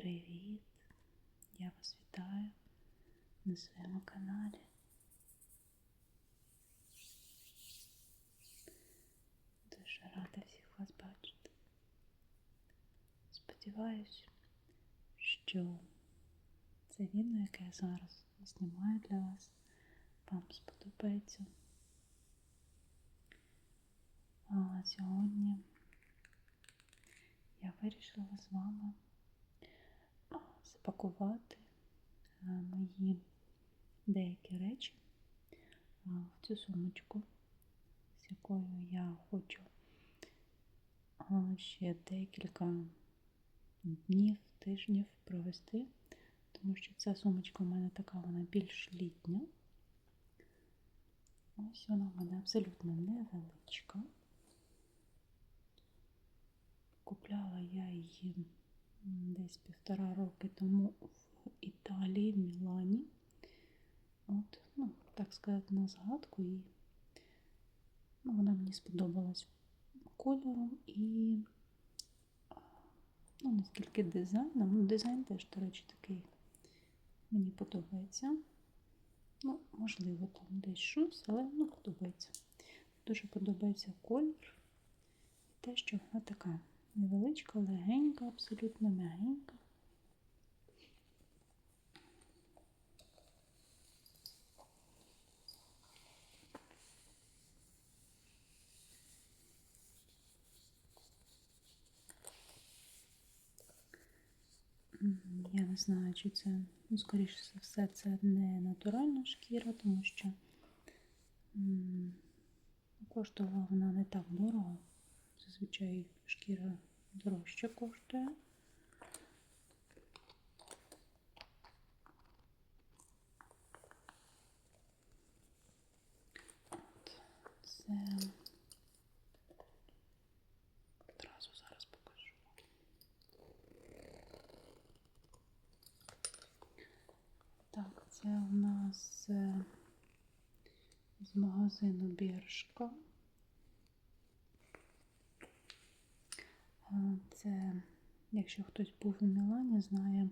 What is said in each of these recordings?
Привіт! Я вас вітаю на своєму каналі. Дуже рада всіх вас бачити. Сподіваюсь, що це відео, яке я зараз знімаю для вас, вам сподобається. А сьогодні я вирішила з вами запакувати мої деякі речі в цю сумочку, з якою я хочу ще декілька днів, тижнів провести, тому що ця сумочка у мене така, вона більш літня. Ось вона в мене абсолютно невеличка. Купляла я її десь півтора роки тому в Італії, в Мілані. От, ну, так сказати, на згадку і ну, вона мені сподобалась кольором і ну, не дизайном. Ну, дизайн теж, до речі, такий мені подобається. Ну, можливо, там десь щось, але ну, подобається. Дуже подобається колір. І те, що вона така невеличка, легенька, абсолютно м'ягенька. Я не знаю, чи це, ну, скоріше за все, це не натуральна шкіра, тому що коштувала вона не так дорого. Зазвичай шкіра дорожче коштує. Це одразу зараз покажу. Так, це у нас е, з магазину Біршка. Це, якщо хтось був у Мілані, знає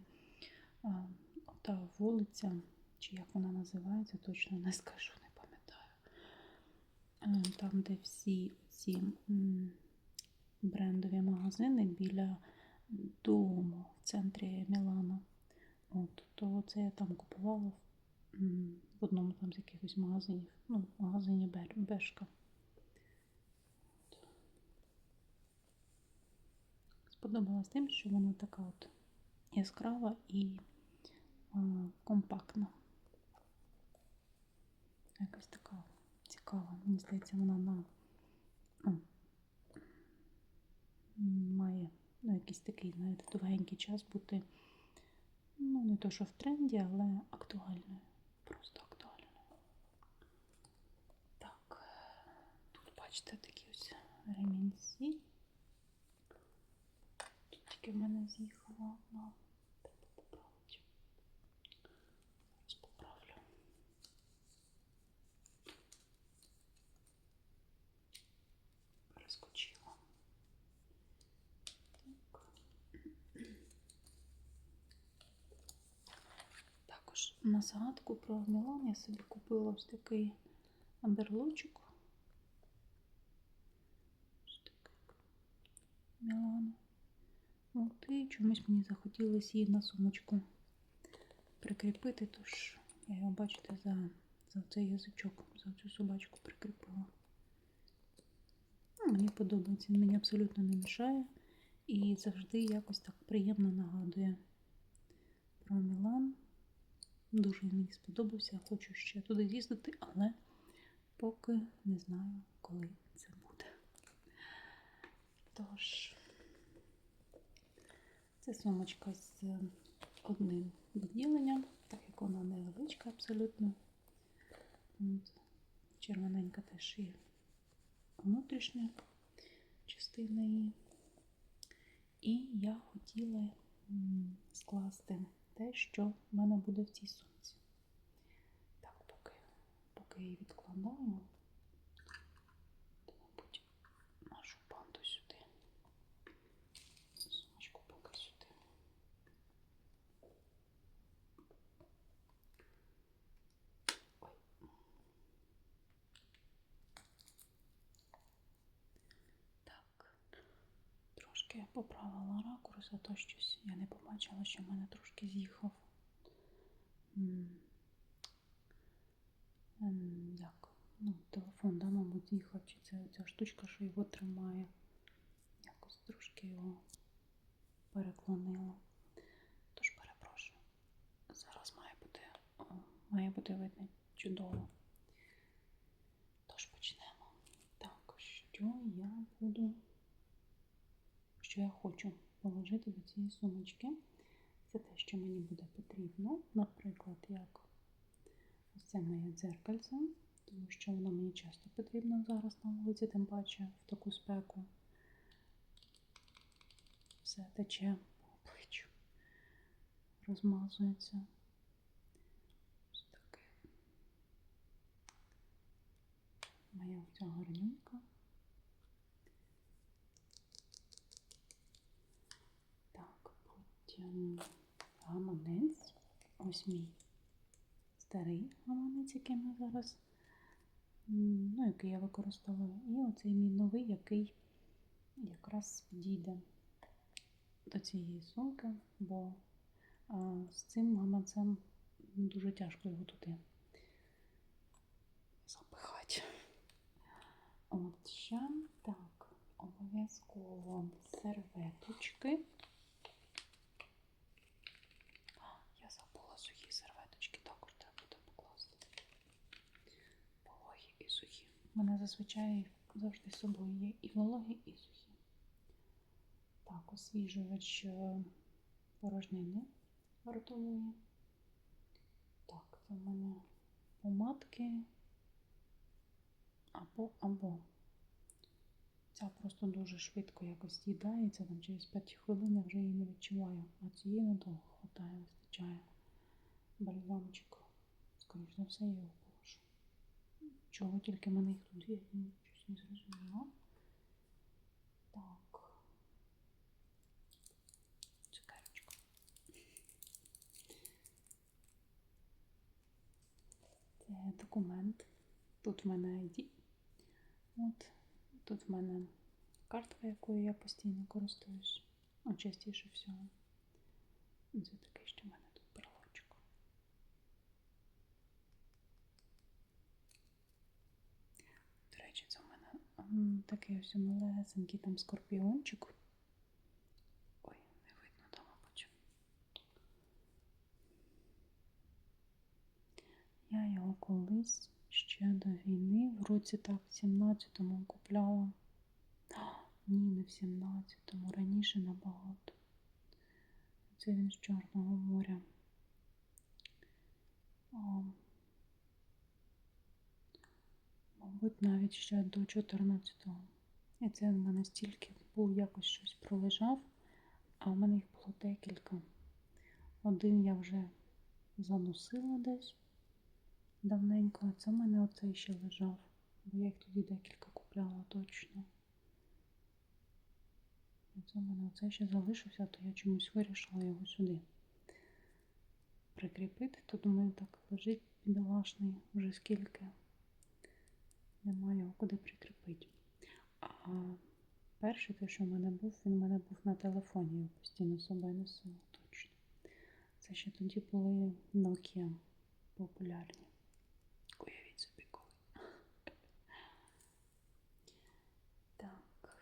та вулиця, чи як вона називається, точно не скажу, не пам'ятаю. Там, де всі ці брендові магазини біля дому в центрі Мілана. От, То це я там купувала в одному там з якихось магазинів, ну, в магазині Бешка. Сподобалась тим, що вона така от яскрава і а, компактна. Якась така цікава. Мені здається, вона на ну, має ну, якийсь такий, знаєте, довгенький час бути, ну, не то, що в тренді, але актуальною. Просто актуальною. Так, тут бачите такі ось ремінці тільки в мене з'їхала одна. Треба поправити. Зараз поправлю. Перескочила. Так. Також на згадку про Мілан я собі купила ось такий берлочок. Ось такий Мілану. От, і чомусь мені захотілося її на сумочку прикріпити, тож я його, бачите, за за цей язичок, за цю собачку прикріпила. Ну, Мені подобається, він мені абсолютно не мішає і завжди якось так приємно нагадує про Мілан. Дуже мені сподобався, хочу ще туди з'їздити, але поки не знаю, коли це буде. Тож. Це сумочка з одним відділенням, так як вона невеличка абсолютно. Червоненька теж є внутрішня частина її. І я хотіла скласти те, що в мене буде в цій сумці. Так, поки, поки її відкладаю. Поправила ракурс, а то щось я не побачила, що в мене трошки з'їхав. Як? Ну, телефон, да, мабуть, з'їхав, чи це ця штучка, що його тримає. Якось трошки його переклонило. Тож перепрошую. Зараз має бути, має бути видно чудово. Тож почнемо. Так, що я буду, що я хочу положити до цієї сумочки. Це те, що мені буде потрібно. Наприклад, як ось це моє дзеркальце, тому що воно мені часто потрібно зараз на вулиці, тим паче в таку спеку. Все тече по обличчю, розмазується. Ось таке. Моя ця гарнюнька. Так, потім гаманець. Ось мій старий гаманець, який ми зараз, ну, який я використовую. І оцей мій новий, який якраз підійде до цієї сумки, бо а, з цим гаманцем дуже тяжко його туди запихати. От ще так, обов'язково серветочки. А, Я забула сухі серветочки, також треба буде покласти. Вологі і У мене зазвичай завжди з собою є і вологі, і сухі. Так, освіжувач е, порожнини ротової. Так, це в мене помадки або або. Ця просто дуже швидко якось з'їдається, там через 5 хвилин я вже її не відчуваю. А цієї надовго вистачає бальзамчик. Скоріше за все, його. Чого тільки мене їх тут є, щось не зрозуміла. Так. Цукерочку. Це документ. Тут в мене ID. От. Тут в мене картка, якою я постійно користуюсь. Ну, частіше всього. Це таке, що в мене тут брелочок. До речі, це в мене м, такий ось малесенький там скорпіончик. Ой, не видно там, мабуть. Я його колись ще до війни, в році так, в 17-му купляла. Ні, не в 17-му, раніше набагато. Це він з Чорного моря. О, мабуть, навіть ще до 14-го. І це в мене стільки був якось щось пролежав, а в мене їх було декілька. Один я вже заносила десь давненько, а це в мене оцей ще лежав, бо я їх тоді декілька купляла точно. І це в мене оцей ще залишився, то я чомусь вирішила його сюди прикріпити, то думаю, так лежить бідолашний вже скільки. Немає його куди прикріпити. А перший той, що в мене був, він в мене був на телефоні, я постійно собою носила точно. Це ще тоді були Nokia популярні. Уявіть собі коли. Так.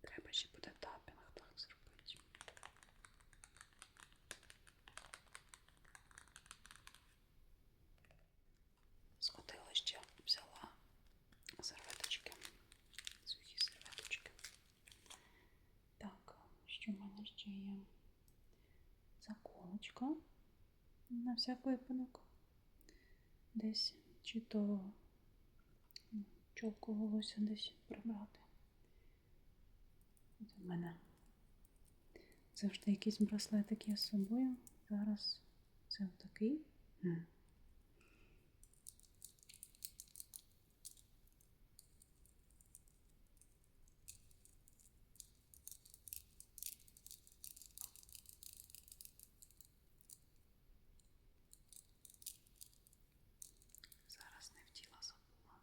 Треба ще буде тапінг так зробити. Сходила ще, взяла серветочки, сухі серветочки. Так, що в мене ще є? Заколочка на всяк випадок. Десь чи то чолку волосся десь прибрати. У мене завжди якісь браслетики з собою. Зараз це отакий. М. Зараз не втіла забула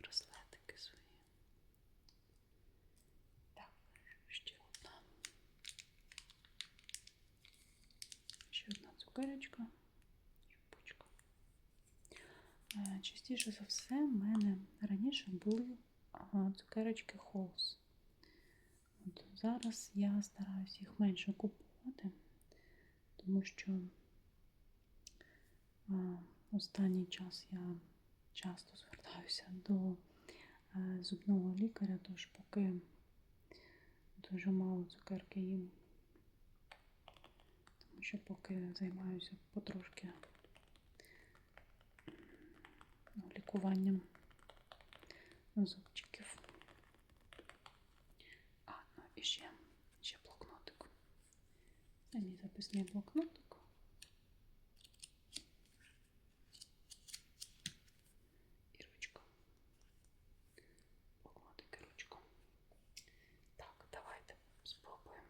браслетики свої. цукерочка, юбочка. Е, Частіше за все, в мене раніше були цукерочки Холс. От зараз я стараюся їх менше купувати, тому що останній час я часто звертаюся до е, зубного лікаря, тож поки дуже мало цукерки їм. Тому що поки займаюся потрошки ну, зубчиків. А, ну і ще, ще блокнотик. Це мій записний блокнотик. І ручка. Блокнотик і ручка. Так, давайте спробуємо.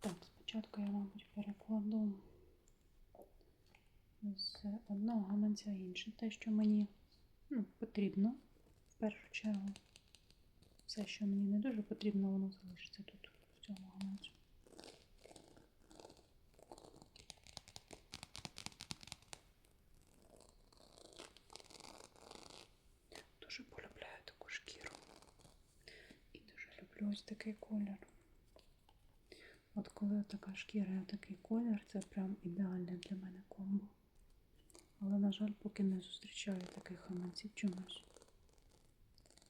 Так, спочатку я, мабуть, перекладу з одного гаманця в інший. Те, що мені ну, потрібно в першу чергу. Все, що мені не дуже потрібно, воно залишиться тут, в цьому гаманцю. Дуже полюбляю таку шкіру. І дуже люблю ось такий колір. От коли така шкіра такий колір, це прям ідеальне для мене комбо. Але, на жаль, поки не зустрічаю таких гаманців чомусь.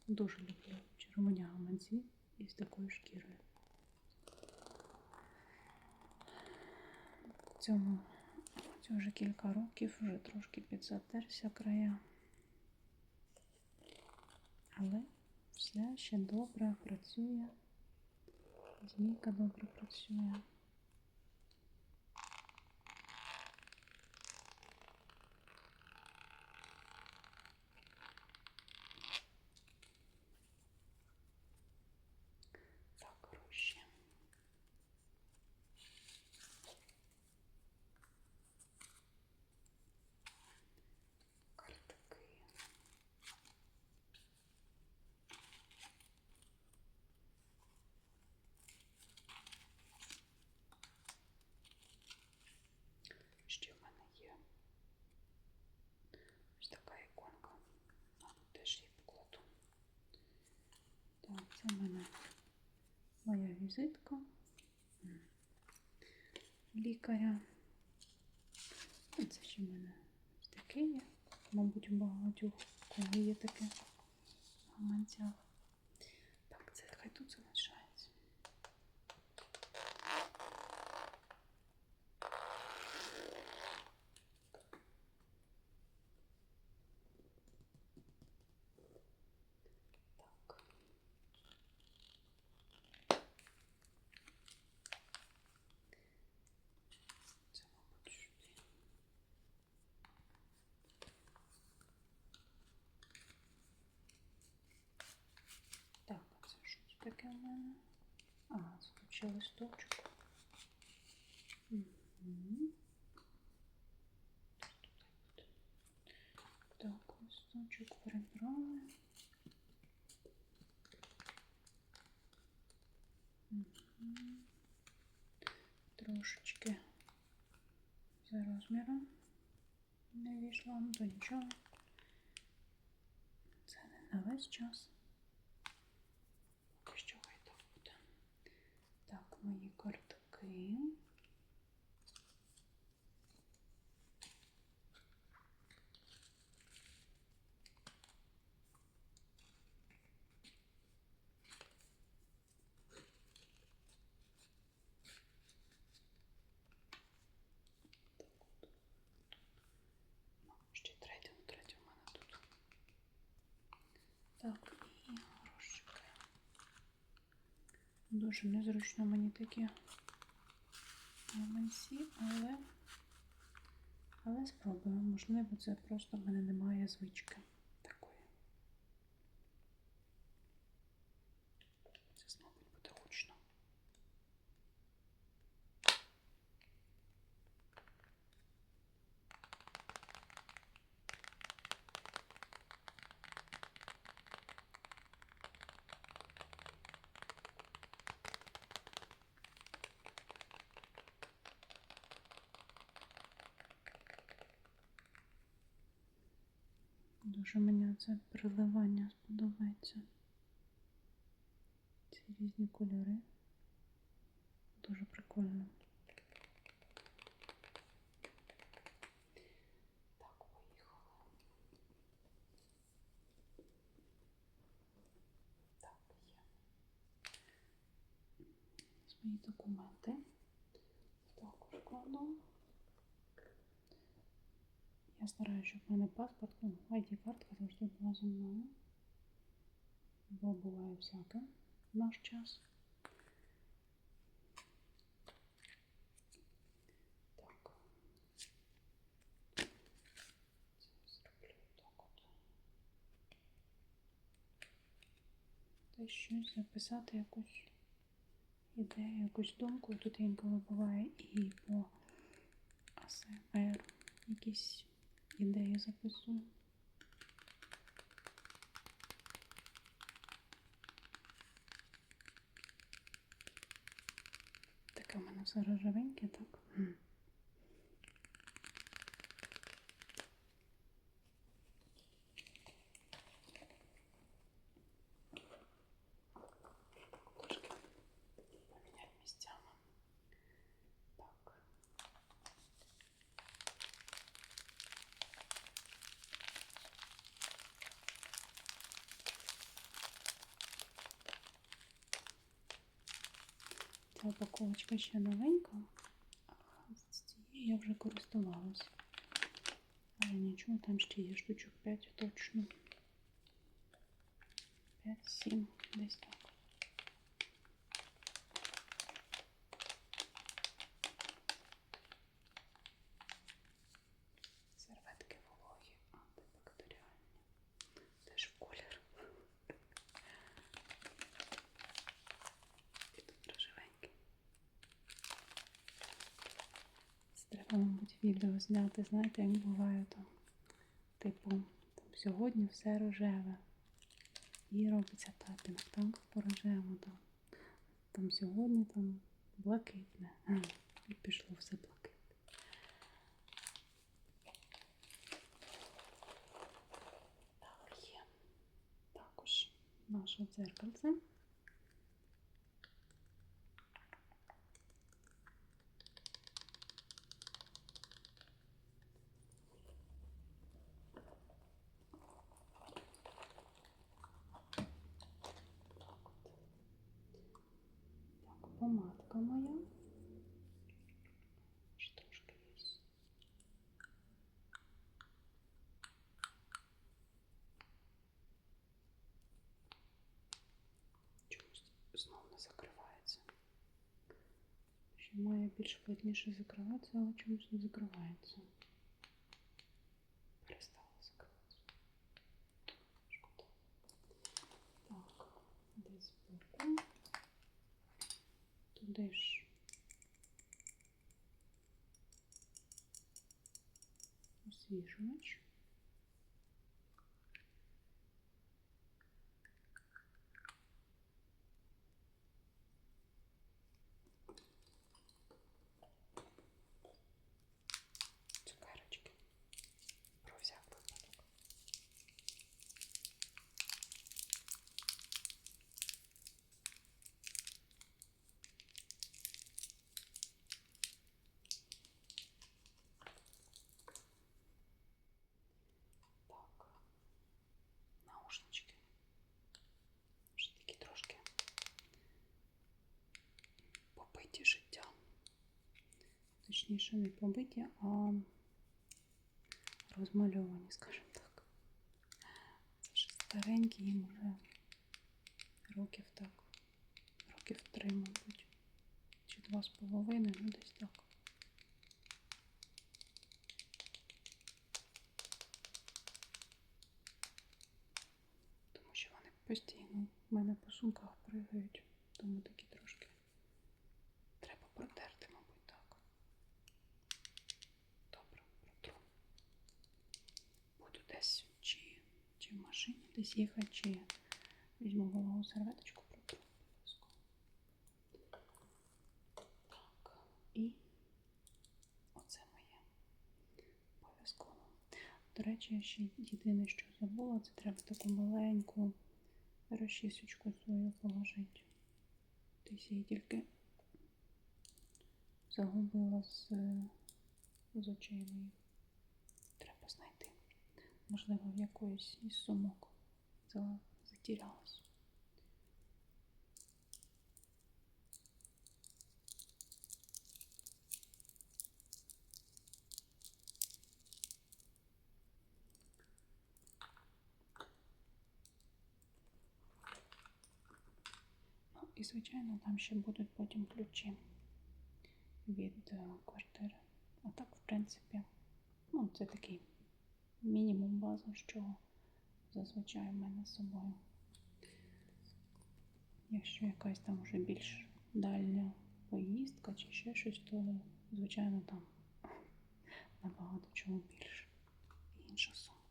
Дуже люблю червоні гаманці із такою шкірою. Цьому це вже кілька років, вже трошки підзатерся края. Але все ще добре працює. Змійка добре працює. Так, гроші. Картки. Ще в мене є ось така іконка. Мабуть, теж її покладу. Так, це в мене моя візитка лікаря. І це ще в мене таке є. Мабуть, у багатьох кого є таке в гаманцях. Так, це хай тут залишається. Так. Це, мабуть, сюди. Так, а це що це таке в мене? А, це тут ще листочок. Мгм. Так, листочок прибрали. Мгм. Трошечки за розміром не вийшло, ну то нічого. Це не на весь час. Поки що хай так буде. Так, мої картки. Ще третя, ну і грошики. Дуже незручно мені такі гаманці, але, але спробую. Можливо, це просто в мене немає звички такої. Це, мабуть, буде гучно. Дуже мені це приливання сподобається. Ці різні кольори. Дуже прикольно. Так, поїхали. Так, є. Свої документи. Також кладу. Я стараюся, щоб в мене паспорт, ну, ID-картка завжди була зі мною. Бо буває всяке в наш час. Так. Це зроблю так от. Щось записати, якусь ідею, якусь думку. Тут інколи буває і по АСМР якісь ідеї записую. Таке в мене все рожевеньке, так? Ця упаковочка ще новенька, з цією я вже користувалась. Але нічого, там ще є штучок 5 точно. 5-7, десь так. Серветки вологі, антибактеріальні. Теж в колір. І тут рожевенький. Це треба, мабуть, відео зняти, знаєте, як буває там. Типу, там сьогодні все рожеве. І робиться тапінг, так, по рожевому там. Там сьогодні там блакитне. І пішло все блакитне. Так, є. Також наше дзеркальце. Так, помадка моя. Ще трошки є. Чомусь знов не закривається. Ще має більш плотніше закриватися, але чомусь не закривається. Перестала закриватися. Шкода. Так, десь збоку. Туди ж освіжувач. Наушнички. Вже такі трошки побиті життя. Точніше, не побиті, а розмальовані, скажімо так. Це ж старенькі, їм вже років так. Років три, мабуть. Чи два з половиною, ну десь так. Тому що вони постійно в мене по сумках пригають, тому такі трошки треба протерти, мабуть, так. Добре, протру. Буду десь чи, в машині десь їхати, чи візьму вологу серветочку, протру. обов'язково. Так, і оце моє обов'язково. До речі, я ще єдине, що забула, це треба таку маленьку розчісочку свою положити. Десь її тільки загубила з, з очей моїх. Треба знайти. Можливо, в якоїсь із сумок затірялась. Ну і звичайно там ще будуть потім ключі від е, квартири. А так, в принципі, ну, це такий мінімум база, що зазвичай в мене з собою. Якщо якась там вже більш дальня поїздка чи ще щось, то звичайно там набагато чого більше. Інша сумка.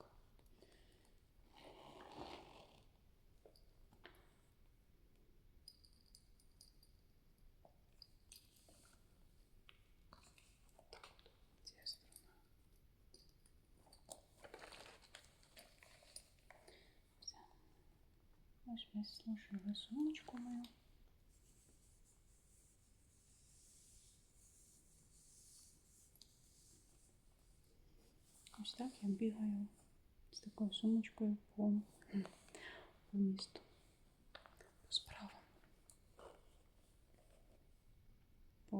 Ця сторона. Все. Ми сложили сумочку мою. Ось так я бігаю з такою сумочкою по, по місту. По.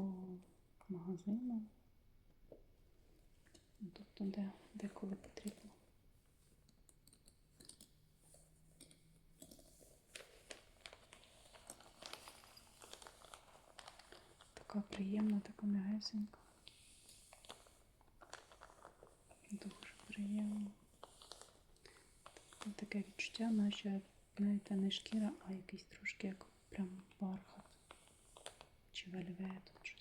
По магазинам. Ну, Тобто, де, де коли потрібно. Така приємна, така м'ясенька. Дуже приємно. Таке відчуття, наче навіть не шкіра, а якийсь трошки як прям бархат чи вельвет, чи